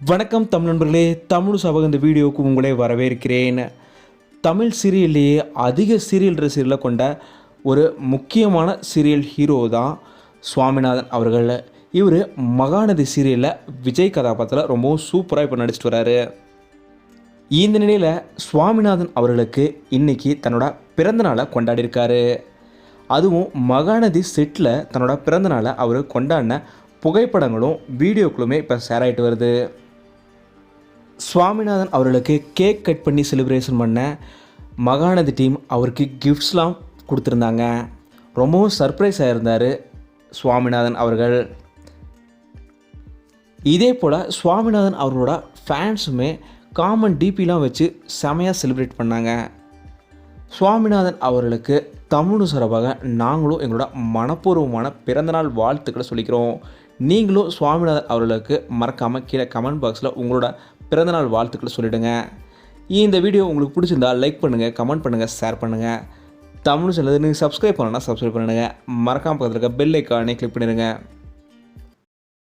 வணக்கம் தமிழ் நண்பர்களே தமிழ் சபக இந்த வீடியோவுக்கு உங்களை வரவேற்கிறேன். தமிழ் சீரியல்லையே அதிக சீரியல் ரசிகர்களை கொண்ட ஒரு முக்கியமான சீரியல் ஹீரோ தான் சுவாமிநாதன் அவர்கள். இவர் மகாநதி சீரியலில் விஜய் கதாபாத்திரத்தில் ரொம்பவும் சூப்பராக இப்போ நடிச்சிட்டு வராரு. இந்த நிலையில் சுவாமிநாதன் அவர்களுக்கு இன்னைக்கு தன்னோட பிறந்தநாளை கொண்டாடியிருக்காரு அதுவும் மகாநதி செட்டில் தன்னோட பிறந்தநாளை அவர் கொண்டாடின புகைப்படங்களும் வீடியோக்களுமே இப்போ ஷேர் ஆகிட்டு வருது. சுவாமிநாதன் அவர்களுக்கு கேக் கட் பண்ணி செலிப்ரேஷன் பண்ண மகாநதி டீம் அவருக்கு கிஃப்ட்ஸ்லாம் கொடுத்துருந்தாங்க. ரொம்பவும் சர்ப்ரைஸ் ஆகிருந்தார் சுவாமிநாதன் அவர்கள். இதே போல் சுவாமிநாதன் அவர்களோட ஃபேன்ஸுமே காமன் டிபிலாம் வச்சு செமையாக செலிப்ரேட் பண்ணாங்க. சுவாமிநாதன் அவர்களுக்கு தமிழ் சார்பாக நாங்களும் எங்களோட மனப்பூர்வமான பிறந்தநாள் வாழ்த்துக்களை சொல்லிக்கிறோம். நீங்களும் சுவாமிநாதன் அவர்களுக்கு மறக்காமல் கீழே கமெண்ட் பாக்ஸில் உங்களோட பிறந்தநாள் வாழ்த்துக்களை சொல்லிவிடுங்க இந்த வீடியோ உங்களுக்கு பிடிச்சிருந்தா லைக் பண்ணுங்கள் கமெண்ட் பண்ணுங்கள் ஷேர் பண்ணுங்கள் தமிழ் சேனல் நீங்கள் சப்ஸ்கிரைப் பண்ணணும்னா சப்ஸ்கிரைப் பண்ணிடுங்க. மறக்காமல் பக்கத்தில் இருக்க பெல் ஐக்கானே கிளிக் பண்ணிடுங்க.